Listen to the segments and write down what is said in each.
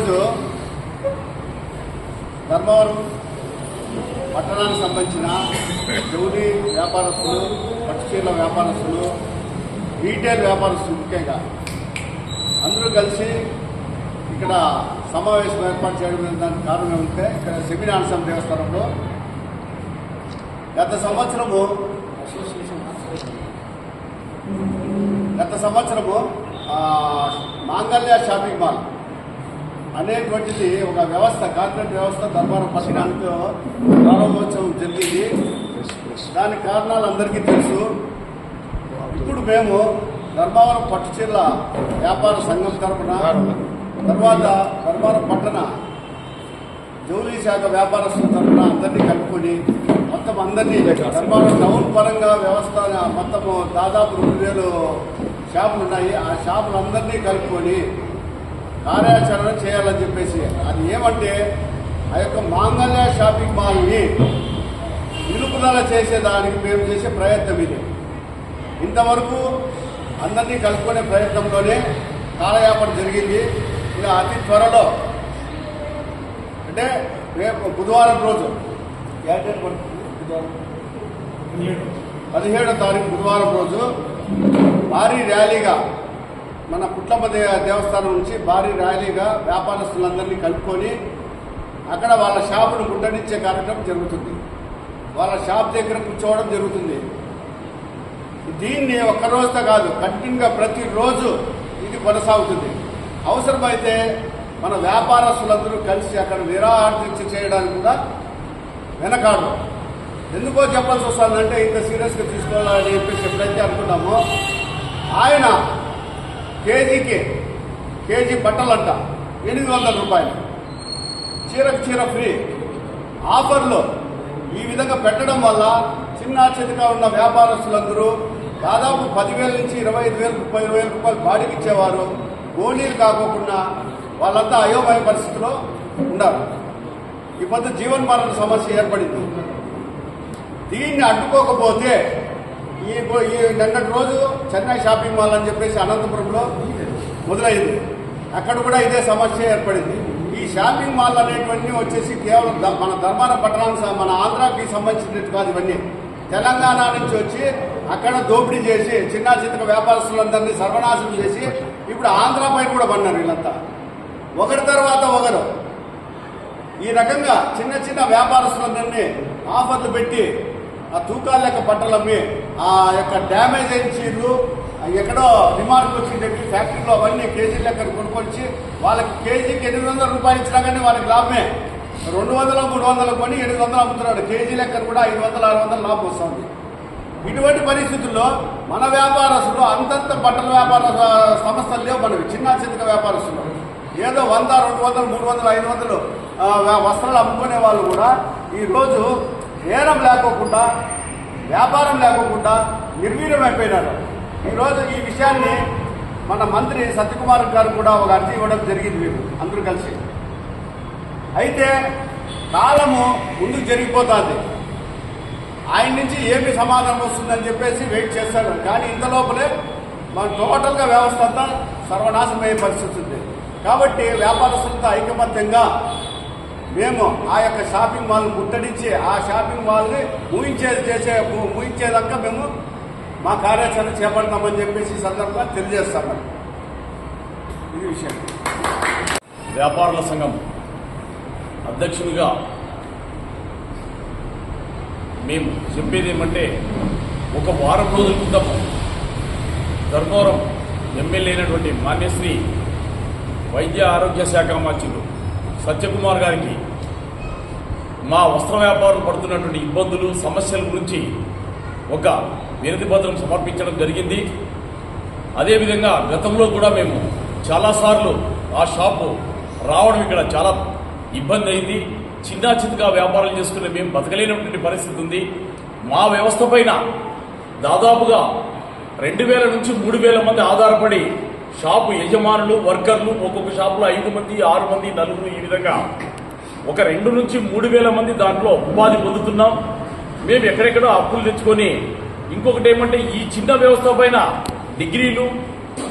ఈరోజు ధర్మవరం పట్టణానికి సంబంధించిన జౌలి వ్యాపారస్తులు పట్టుచీరల వ్యాపారస్తులు రీటైల్ వ్యాపారస్తులు ముఖ్యంగా అందరూ కలిసి ఇక్కడ సమావేశం ఏర్పాటు చేయడం దానికి కారణం ఏమంటే ఇక్కడ సెమినాన్సం దేవస్థానంలో గత సంవత్సరము గత సంవత్సరము మాంగళ్య షాపింగ్ మాల్ అనేటువంటిది ఒక వ్యవస్థ కార్పొరేట్ వ్యవస్థ ధర్మారం పట్టణానికి ప్రారంభోత్సవం జరిగింది. దానికి కారణాలు అందరికీ తెలుసు. ఇప్పుడు మేము ధర్మవరం పట్టుచీరల వ్యాపార సంఘం తరపున తర్వాత ధర్మవరం పట్టణ జౌలీ శాఖ వ్యాపారస్తుల తరఫున అందరినీ కలుపుకొని మొత్తం అందరినీ ధర్మవరం టౌన్ పరంగా వ్యవస్థ మొత్తము దాదాపు రెండు వేలు షాపులు ఉన్నాయి. ఆ షాపులందరినీ కలుపుకొని కార్యాచరణ చేయాలని చెప్పేసి. అది ఏమంటే ఆ యొక్క మాంగళ్య షాపింగ్ మాల్ని నిలుపుదల చేసేదానికి మేము చేసే ప్రయత్నం ఇది. ఇంతవరకు అందరినీ కలుపుకునే ప్రయత్నంలోనే కాలయాపన జరిగింది. ఇక అతి త్వరలో అంటే రేపు బుధవారం రోజు పదిహేడో తారీఖు బుధవారం రోజు భారీ ర్యాలీగా మన పుట్లమ్మ దేవస్థానం నుంచి భారీ ర్యాలీగా వ్యాపారస్తులందరినీ కలుపుకొని అక్కడ వాళ్ళ షాపును ముట్టడించే కార్యక్రమం జరుగుతుంది. వాళ్ళ షాప్ దగ్గర కూర్చోవడం జరుగుతుంది. దీన్ని ఒక్క రోజుతో కాదు కంటిన్యూగా ప్రతిరోజు ఇది కొనసాగుతుంది. అవసరమైతే మన వ్యాపారస్తులందరూ కలిసి అక్కడ నిరాహార్దీక్ష చేయడానికి కూడా వెనకాడు. ఎందుకో చెప్పాల్సి వస్తుందంటే ఇంత సీరియస్గా తీసుకోవాలని చెప్పేసి ఎప్పుడైతే అనుకున్నామో ఆయన కేజీకి కేజీ బట్టలంట ఎనిమిది వందల రూపాయలు. చీరకు చీర ఫ్రీ. ఆఫర్లు ఈ విధంగా పెట్టడం వల్ల చిన్న చితగా ఉన్న వ్యాపారస్తులందరూ దాదాపు పదివేల నుంచి ఇరవై ఐదు వేలు ముప్పై వేల రూపాయలు బాడీకి ఇచ్చేవారు గోళీలు కాకోకుండా వాళ్ళంతా అయోమయ పరిస్థితిలో ఉన్నారు. ఈ పొద్దు జీవన్మరణ సమస్య ఏర్పడింది. దీన్ని అడ్డుకోకపోతే ఈ నిన్నటి రోజు చెన్నై షాపింగ్ మాల్ అని చెప్పేసి అనంతపురంలో మొదలైంది. అక్కడ కూడా ఇదే సమస్య ఏర్పడింది. ఈ షాపింగ్ మాల్ అనేటువంటి వచ్చేసి కేవలం మన ధర్మాన పట్టణానికి మన ఆంధ్రాకి సంబంధించినట్టు కాదు ఇవన్నీ. తెలంగాణ నుంచి వచ్చి అక్కడ దోపిడీ చేసి చిన్న చిన్న వ్యాపారస్తులందరినీ సర్వనాశనం చేసి ఇప్పుడు ఆంధ్రాపై కూడా పడినారు వీళ్ళంతా. ఒకరి తర్వాత ఒకరు. ఈ రకంగా చిన్న చిన్న వ్యాపారస్తులందరినీ ఆఫర్లు పెట్టి ఆ తూకాల లెక్క బట్టలు అమ్మి ఆ యొక్క డ్యామేజ్ అయిన చీరలు ఎక్కడో రిమార్క్ వచ్చి చెప్పి ఫ్యాక్టరీలో అవన్నీ కేజీ లెక్క కొనుక్కొచ్చి వాళ్ళకి కేజీకి ఎనిమిది వందల రూపాయలు ఇచ్చినా కానీ వాళ్ళకి లాభమే. రెండు వందలు మూడు వందలు కొని ఎనిమిది వందలు అమ్ముతున్నాడు. కేజీ లెక్కన కూడా ఐదు వందలు ఆరు వందలు లాభం వస్తుంది. ఇటువంటి పరిస్థితుల్లో మన వ్యాపారస్తులు అంతంత బట్టల వ్యాపార సంస్థలు లేవు మనకి చిన్న చిన్న వ్యాపారస్తులు. ఏదో వంద రెండు వందలు మూడు వందలు ఐదు వందలు వస్త్రాలు అమ్ముకునే వాళ్ళు కూడా ఈరోజు నేరం లేకోకుండా వ్యాపారం లేకోకుండా నిర్వీర్యం అయిపోయినారు. ఈరోజు ఈ విషయాన్ని మన మంత్రి సత్యకుమార్ గారు కూడా ఒక అర్జీ ఇవ్వడం జరిగింది మేము అందరూ కలిసి. అయితే కాలము ముందుకు జరిగిపోతుంది. ఆయన నుంచి ఏమి సమాధానం వస్తుందని చెప్పేసి వెయిట్ చేస్తారు కానీ ఇంత లోపలే మన టోటల్గా వ్యవస్థ అంతా సర్వనాశమయ్యే పరిస్థితి ఉంది. కాబట్టి వ్యాపారస్తులతో ఐకమత్యంగా మేము ఆ యొక్క షాపింగ్ మాల్ ముట్టడించి ఆ షాపింగ్ మాల్ని ముయించే చేసే ముయించేదాకా మేము మా కార్యాచరణ చేపడతామని చెప్పేసి ఈ సందర్భంగా తెలియజేస్తామని ఇది విషయం. వ్యాపారుల సంఘం అధ్యక్షునిగా మేము చెప్పేది ఏమంటే ఒక వారం రోజుల క్రితం ధర్మవరం ఎమ్మెల్యే అయినటువంటి మాన్యశ్రీ వైద్య ఆరోగ్య శాఖ మంత్రులు సత్యకుమార్ గారికి మా వస్త్ర వ్యాపారులు పడుతున్నటువంటి ఇబ్బందులు సమస్యల గురించి ఒక వినతి పత్రం సమర్పించడం జరిగింది. అదేవిధంగా గతంలో కూడా మేము చాలాసార్లు ఆ షాపు రావడం ఇక్కడ చాలా ఇబ్బంది అయింది. చిన్న చిన్నగా వ్యాపారం చేసుకునే మేము బతకలేనటువంటి పరిస్థితి ఉంది. మా వ్యవస్థ పైన దాదాపుగా రెండు వేల నుంచి మూడు వేల మంది ఆధారపడి షాపు యజమానులు వర్కర్లు ఒక్కొక్క షాపులో ఐదు మంది ఆరు మంది నలుగురు ఈ విధంగా. ఒక రెండు నుంచి మూడు వేల మంది దాంట్లో ఉపాధి పొందుతున్నాం. మేము ఎక్కడెక్కడో అప్పులు తెచ్చుకొని ఇంకొకటి ఏమంటే ఈ చిన్న వ్యవస్థ పైన డిగ్రీలు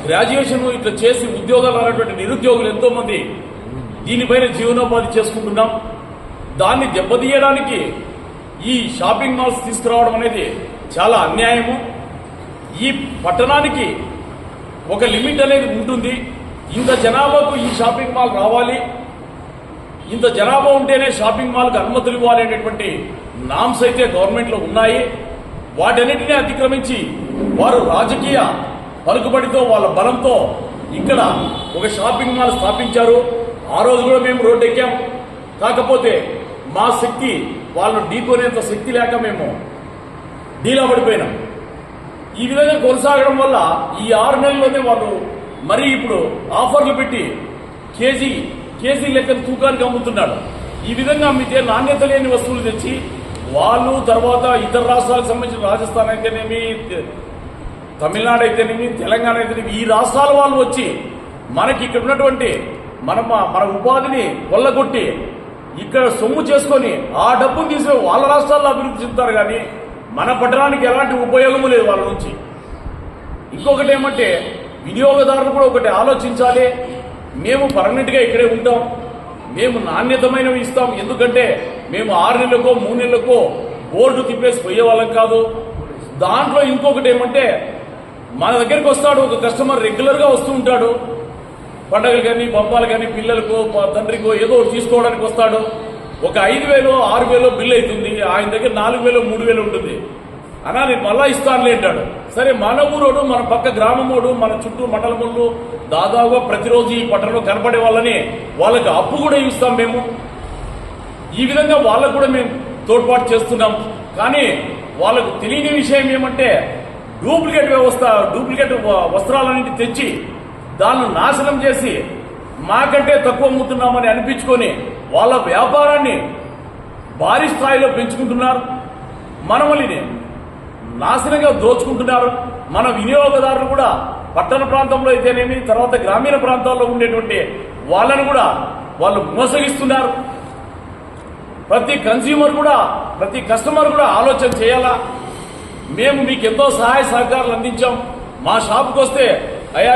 గ్రాడ్యుయేషన్ ఇట్లా చేసి ఉద్యోగాలు అనేటువంటి నిరుద్యోగులు ఎంతో మంది దీనిపైన జీవనోపాధి చేసుకుంటున్నాం. దాన్ని దెబ్బతీయడానికి ఈ షాపింగ్ మాల్స్ తీసుకురావడం అనేది చాలా అన్యాయము. ఈ పట్టణానికి ఒక లిమిట్ అనేది ఉంటుంది. ఇంత జనాభాకు ఈ షాపింగ్ మాల్ రావాలి. ఇంత జనాభా ఉంటేనే షాపింగ్ మాల్కి అనుమతులు ఇవ్వాలి అనేటువంటి నామ్స్ అయితే గవర్నమెంట్లో ఉన్నాయి. వాటన్నిటిని అతిక్రమించి వారు రాజకీయ పలుకుబడితో వాళ్ళ బలంతో ఇక్కడ ఒక షాపింగ్ మాల్ స్థాపించారు. ఆ రోజు కూడా మేము రోడ్డు ఎక్కాం కాకపోతే మా శక్తి వాళ్ళను ఢీకొనేంత శక్తి లేక మేము డీలా పడిపోయినాం. ఈ విధంగా కొనసాగడం వల్ల ఈ ఆరు నెలల్లోనే వాళ్ళు మరీ ఇప్పుడు ఆఫర్లు పెట్టి కేజీ కేజీ లెక్క తూకానికి అమ్ముతున్నాడు ఈ విధంగా అమ్మితే నాణ్యత లేని వస్తువులు తెచ్చి వాళ్ళు తర్వాత ఇతర రాష్ట్రాలకు సంబంధించిన రాజస్థాన్ అయితేనేమి తమిళనాడు అయితేనేమి తెలంగాణ అయితేనేమి ఈ రాష్ట్రాల వాళ్ళు వచ్చి మనకి ఇక్కడ ఉన్నటువంటి మన మన ఉపాధిని కొల్లగొట్టి ఇక్కడ సొమ్ము చేసుకొని ఆ డబ్బును తీసుకొని వాళ్ళ రాష్ట్రాల్లో అభివృద్ధి చెందుతారు కానీ మన పట్టణానికి ఎలాంటి ఉపయోగము లేదు వాళ్ళ నుంచి. ఇంకొకటి ఏమంటే వినియోగదారులు కూడా ఒకటి ఆలోచించాలి. మేము పర్మనెంట్గా ఇక్కడే ఉంటాం. మేము నాణ్యతమైనవి ఇస్తాం. ఎందుకంటే మేము ఆరు నెలలకో మూడు నెలలకో బోర్డు తిప్పేసి పోయేవాళ్ళం కాదు. దాంట్లో ఇంకొకటి ఏమంటే మన దగ్గరికి వస్తాడు ఒక కస్టమర్ రెగ్యులర్గా వస్తూ ఉంటాడు. పండగలు కానీ బొమ్మాలు కానీ పిల్లలకో మా తండ్రికో ఏదో ఒకటి తీసుకోవడానికి వస్తాడు. ఒక ఐదు వేలు ఆరు వేలు బిల్ అవుతుంది ఆయన దగ్గర నాలుగు వేలు మూడు వేలు ఉంటుంది. అన్నా నేను మళ్ళా ఇస్తానులే అంటాడు. సరే మన ఊరోడు మన పక్క గ్రామంలోడు మన చుట్టూ మండలములు దాదాపుగా ప్రతిరోజు ఈ పట్టణంలో కనపడే వాళ్ళని వాళ్ళకి అప్పు కూడా ఇస్తాం మేము. ఈ విధంగా వాళ్ళకు కూడా మేము తోడ్పాటు చేస్తున్నాం. కానీ వాళ్ళకు తెలియని విషయం ఏమంటే డూప్లికేట్ వ్యవస్థ డూప్లికేట్ వస్త్రాలన్నింటి తెచ్చి దాన్ని నాశనం చేసి మాకంటే తక్కువ అమ్ముతున్నామని అనిపించుకొని వాళ్ళ వ్యాపారాన్ని భారీ స్థాయిలో పెంచుకుంటున్నారు. మనమల్ని నాశనంగా దోచుకుంటున్నారు. మన వినియోగదారులు కూడా పట్టణ ప్రాంతంలో అయితేనేమి తర్వాత గ్రామీణ ప్రాంతాల్లో ఉండేటువంటి వాళ్ళను కూడా వాళ్ళు మోసగిస్తున్నారు. ప్రతి కన్స్యూమర్ కూడా ప్రతి కస్టమర్ కూడా ఆలోచన చేయాలా? మేము మీకు ఎంతో సహాయ సహకారాలు అందించాం. మా షాప్కి వస్తే అయ్యా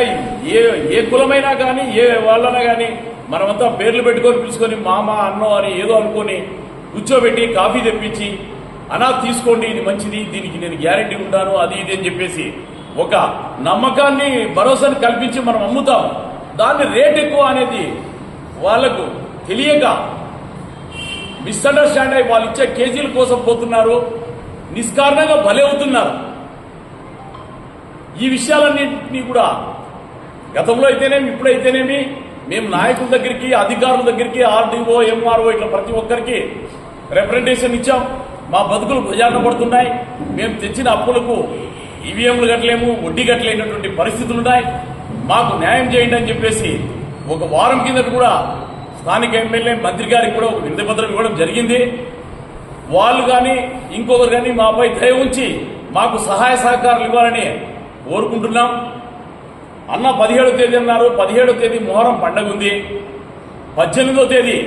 ఏ ఏ కులమైనా కానీ ఏ వాళ్ళైనా కానీ మనమంతా పేర్లు పెట్టుకొని పిలుచుకొని మామ అన్నో అని ఏదో అనుకొని కూర్చోబెట్టి కాఫీ తెప్పించి అనా తీసుకోండి ఇది మంచిది దీనికి నేను గ్యారెంటీ ఉంటాను అది ఇది అని చెప్పేసి ఒక నమ్మకాన్ని భరోసాని కల్పించి మనం అమ్ముతాం. దాన్ని రేట్ ఎక్కువ అనేది వాళ్ళకు తెలియక మిస్అండర్స్టాండ్ అయి వాళ్ళు ఇచ్చే కేజీల కోసం పోతున్నారు నిష్కారణంగా భలే అవుతున్నారు. ఈ విషయాలన్నింటినీ కూడా గతంలో అయితేనేమి ఇప్పుడైతేనేమి మేము నాయకుల దగ్గరికి అధికారుల దగ్గరికి ఆర్డీఓ ఎంఆర్ఓ ఇట్లా ప్రతి ఒక్కరికి రిప్రజెంటేషన్ ఇచ్చాం. మా బతుకులు ప్రజాన పడుతున్నాయి. మేము తెచ్చిన అప్పులకు ఈవీఎంలు కట్టలేము వడ్డీ కట్టలేనటువంటి పరిస్థితులు ఉన్నాయి. మాకు న్యాయం చేయండి అని చెప్పేసి ఒక వారం కిందట కూడా స్థానిక ఎమ్మెల్యే మంత్రి గారికి కూడా ఒక వినతి ఇవ్వడం జరిగింది. వాళ్ళు కానీ ఇంకొకరు కానీ మాపై దయ ఉంచి మాకు సహాయ సహకారాలు ఇవ్వాలని కోరుకుంటున్నాం. అన్న పదిహేడో తేదీ అన్నారు. పదిహేడో తేదీ మొహరం పండగ ఉంది. పద్దెనిమిదో తేదీ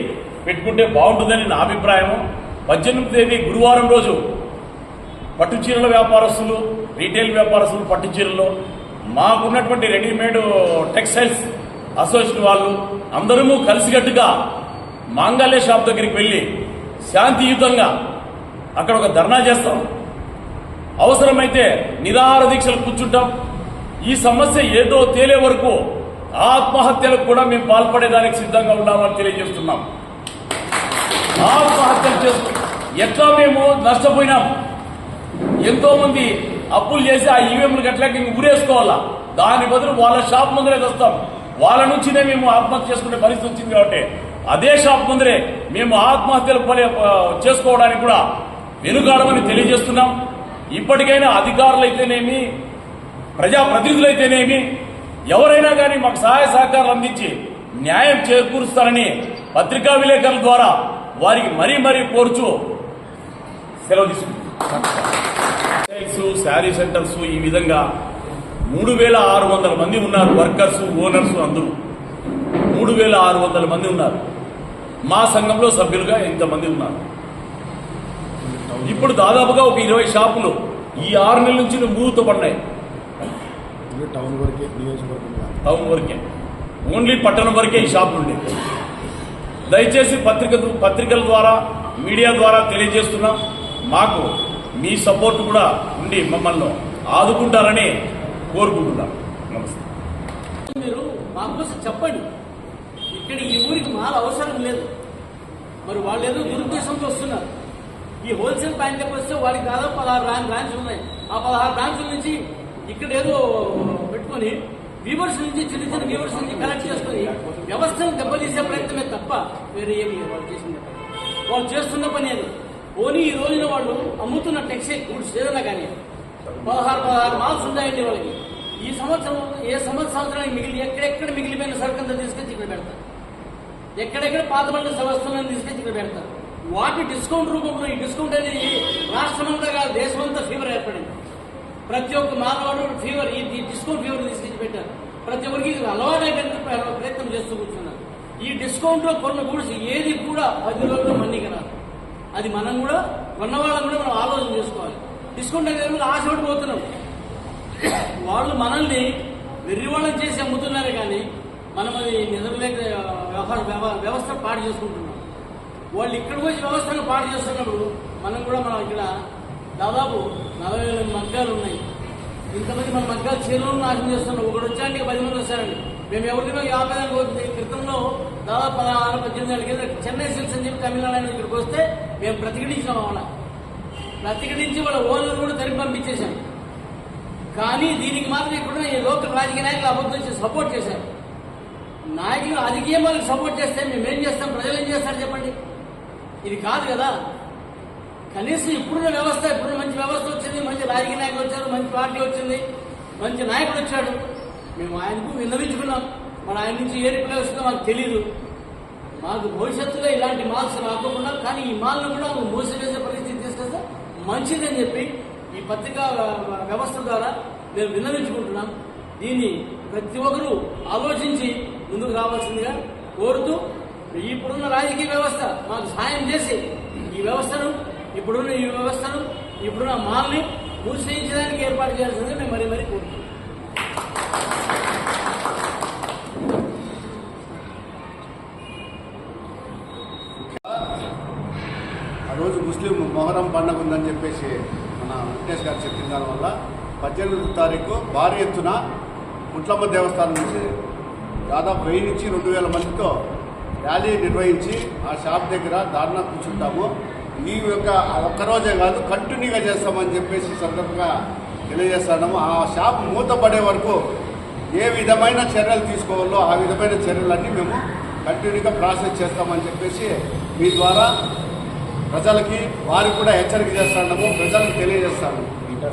పెట్టుకుంటే బాగుంటుందని నా అభిప్రాయం. పద్దెనిమిదో తేదీ గురువారం రోజు పట్టు చీరల వ్యాపారస్తులు రీటైల్ వ్యాపారస్తులు పట్టు చీరలు మాకున్నటువంటి రెడీమేడ్ టెక్స్టైల్స్ అసోసియేషన్ వాళ్ళు అందరము కలిసికట్టుగా మాంగళ్య షాప్ దగ్గరికి వెళ్ళి శాంతియుతంగా అక్కడ ఒక ధర్నా చేస్తాం. అవసరమైతే నిరాహార దీక్షలు కూర్చుంటాం. ఈ సమస్య ఏదో తేలే వరకు ఆత్మహత్యలకు కూడా మేము పాల్పడేదానికి సిద్ధంగా ఉన్నామని తెలియజేస్తున్నాం. ఆత్మహత్యలు చేస్తూ ఎట్లా మేము నష్టపోయినాం? ఎంతో మంది అప్పులు చేసి ఆ ఈవీఎంలు గట్లకి ఊరేసుకోవాలా? దాని బదులు వాళ్ళ షాప్ ముందరే తెస్తాం వాళ్ళ నుంచినే మేము ఆత్మహత్య చేసుకునే పరిస్థితి వచ్చింది కాబట్టి అదే షాప్ ముందరే మేము ఆత్మహత్యలు పోలే చేసుకోవడానికి కూడా వెనుకాడమని తెలియజేస్తున్నాం. ఇప్పటికైనా అధికారులు అయితేనేమి ప్రజాప్రతినిధులైతేనేమి ఎవరైనా కానీ మాకు సహాయ సహకారాలు అందించి న్యాయం చేకూరుస్తారని పత్రికా విలేకరుల ద్వారా వారికి మరీ మరీ కోరుచు సెలవు తీసుకుంటారు శారీ సెంటర్స్ ఈ విధంగా మూడు వేల ఆరు వందల మంది ఉన్నారు వర్కర్స్ ఓనర్స్ అందరూ. మూడు వేల ఆరు వందల మంది ఉన్నారు. మా సంఘంలో సభ్యులుగా ఇంతమంది ఉన్నారు? ఇప్పుడు దాదాపుగా ఒక ఇరవై షాపులు ఈ ఆరు నెలల నుంచి మూతపడినాయి ఇది టౌన్ వరకే నియోజకవర్గం. టౌన్ వరకే. ఓన్లీ పట్టణం వరకే ఈ షాపులు ఉండేవి దయచేసి పత్రిక పత్రికల ద్వారా మీడియా ద్వారా తెలియజేస్తున్నాం. మాకు మీ సపోర్ట్ కూడా ఉండి మమ్మల్ని ఆదుకుంటారని కోరుకుంటున్నాం. నమస్తే. మీరు మా కోసం చెప్పండి. ఇక్కడ ఈ ఊరికి మాల అవసరం లేదు. మరి వాళ్ళు ఏదో దురుద్దేశంతో వస్తున్నారు. ఈ హోల్సేల్ బ్యాంకులకు వస్తే వాడికి దాదాపు పదహారు బ్రాంచ్ బ్రాంచ్లు ఉన్నాయి. ఆ పదహారు బ్రాంచ్ల నుంచి ఇక్కడ ఏదో పెట్టుకొని వ్యూవర్స్ నుంచి చిన్న చిన్న వ్యూవర్స్ నుంచి కలెక్ట్ చేసుకుని వ్యవస్థను దెబ్బతీసే ప్రయత్నమే తప్ప వేరే ఏమి వాళ్ళు చేసిన పని. వాళ్ళు చేస్తున్న పని అది పోనీ ఈ రోజున వాళ్ళు అమ్ముతున్న టెక్స్టైల్ గూడ్స్ ఏదైనా కానీ పదహారు పదహారు మాల్స్ ఉన్నాయండి వాళ్ళకి. ఈ సంవత్సరం ఏ సంవత్సరం సంవత్సరానికి మిగిలి ఎక్కడెక్కడ మిగిలిపోయిన సరుకంతా తీసుకొచ్చి ఇక్కడ పెడతారు? ఎక్కడెక్కడ పాత పడిన వస్తువులను తీసుకొచ్చి ఇక్కడ పెడతారు? వాటి డిస్కౌంట్ రూపంలో ఈ డిస్కౌంట్ అనేది రాష్ట్రమంతా కాదు దేశమంతా ఫీవర్ ఏర్పడింది. ప్రతి ఒక్క మానవాడు ఫీవర్ ఈ డిస్కౌంట్ ఫీవర్ తీసుకొచ్చి పెట్టారు ప్రతి ఒక్కరికి ఇది అలవాటైపోయిన ప్రయత్నం చేస్తూ కూర్చున్నారు. ఈ డిస్కౌంట్లో కొన్న గూడ్స్ ఏది కూడా పది రోజుల్లో మన్నీకి రాదు అది మనం కూడా కొన్న వాళ్ళని కూడా మనం ఆలోచన చేసుకోవాలి. డిస్కౌంట్ అనేది ఆశపడిపోతున్నాం వాళ్ళు మనల్ని వెర్రివాళ్ళం చేసి అమ్ముతున్నారు కానీ మనం అది నిద్రలేక వ్యవహార వ్యవస్థ పాటు చేసుకుంటున్నాం. వాళ్ళు ఇక్కడికి వచ్చి వ్యవస్థను పాటు చేస్తున్నప్పుడు మనం కూడా మనం ఇక్కడ దాదాపు నలభై వేల మగ్గాలు ఉన్నాయి. ఇంతమంది మన మగ్గాలు చెరువులు నాశనం చేస్తున్నాం ఒకటి వచ్చానికి పది మంది వస్తారండి మేము ఎవరికైనా యాభై దానికి పోతుంది? క్రితంలో దాదాపు పదహారు పద్దెనిమిది ఏళ్ళ కింద చెన్నై సిల్స్ అని చెప్పి తమిళనాడు ఇక్కడికి వస్తే మేము ప్రతిఘటించాం వాళ్ళ ప్రతిఘటించి వాళ్ళ ఓనర్ కూడా తరిపి పంపించేశాం కానీ దీనికి మాత్రం ఇక్కడ ఈ లోకల్ రాజకీయ నాయకులు అబద్ధం చేసి సపోర్ట్ చేశారు. నాయకులు రాజకీయ వాళ్ళకి సపోర్ట్ చేస్తే మేము ఏం చేస్తాం? ప్రజలు ఏం చేస్తారు చెప్పండి? ఇది కాదు కదా. కనీసం ఇప్పుడున్న వ్యవస్థ ఇప్పుడున్న మంచి వ్యవస్థ వచ్చింది మంచి రాజకీయ నాయకులు వచ్చారు మంచి పార్టీ వచ్చింది మంచి నాయకుడు వచ్చాడు. మేము ఆయనకు విన్నవించుకున్నాం. మన ఆయన నుంచి ఏ రిప్లై వస్తుందో మాకు తెలియదు మాకు భవిష్యత్తులో ఇలాంటి మాల్స్ రాకుండా కానీ ఈ మాల్ను కూడా మూసివేసే పరిస్థితి తీసుకొస్తే మంచిదని చెప్పి ఈ పత్రికా వ్యవస్థ ద్వారా మేము విన్నవించుకుంటున్నాం. దీన్ని ప్రతి ఒక్కరూ ఆలోచించి ముందుకు రావాల్సిందిగా కోరుతూ ఇప్పుడున్న రాజకీయ వ్యవస్థ మాకు సాయం చేసి ఈ వ్యవస్థను ఇప్పుడున్న ఈ వ్యవస్థను ఇప్పుడున్న మాల్ని మూసేయించడానికి ఏర్పాటు చేయాల్సిందిగా మేము మరీ మరీ కోరుతున్నాం. ఆ రోజు ముస్లిం మొహరం పండుగ ఉందని చెప్పేసి మన వెంకటేష్ గారు చెప్పిన దానివల్ల పద్దెనిమిది తారీఖు భారీ ఎత్తున కుట్లమ్మ దేవస్థానం నుంచి దాదాపు వెయ్యి నుంచి రెండు వేల మందితో ర్యాలీ నిర్వహించి ఆ షాప్ దగ్గర ధారణ కూర్చుంటాము. ఈ యొక్క ఒక్కరోజే కాదు కంటిన్యూగా చేస్తామని చెప్పేసి సందర్భంగా తెలియజేస్తున్నాము ఆ షాప్ మూతపడే వరకు ఏ విధమైన చర్యలు తీసుకోవాలో ఆ విధమైన చర్యలన్నీ మేము కంటిన్యూగా ప్రాసెస్ చేస్తామని చెప్పేసి మీ ద్వారా ప్రజలకి వారికి కూడా హెచ్చరిక చేస్తున్నాము ప్రజలకు తెలియజేస్తాము. ఇంకా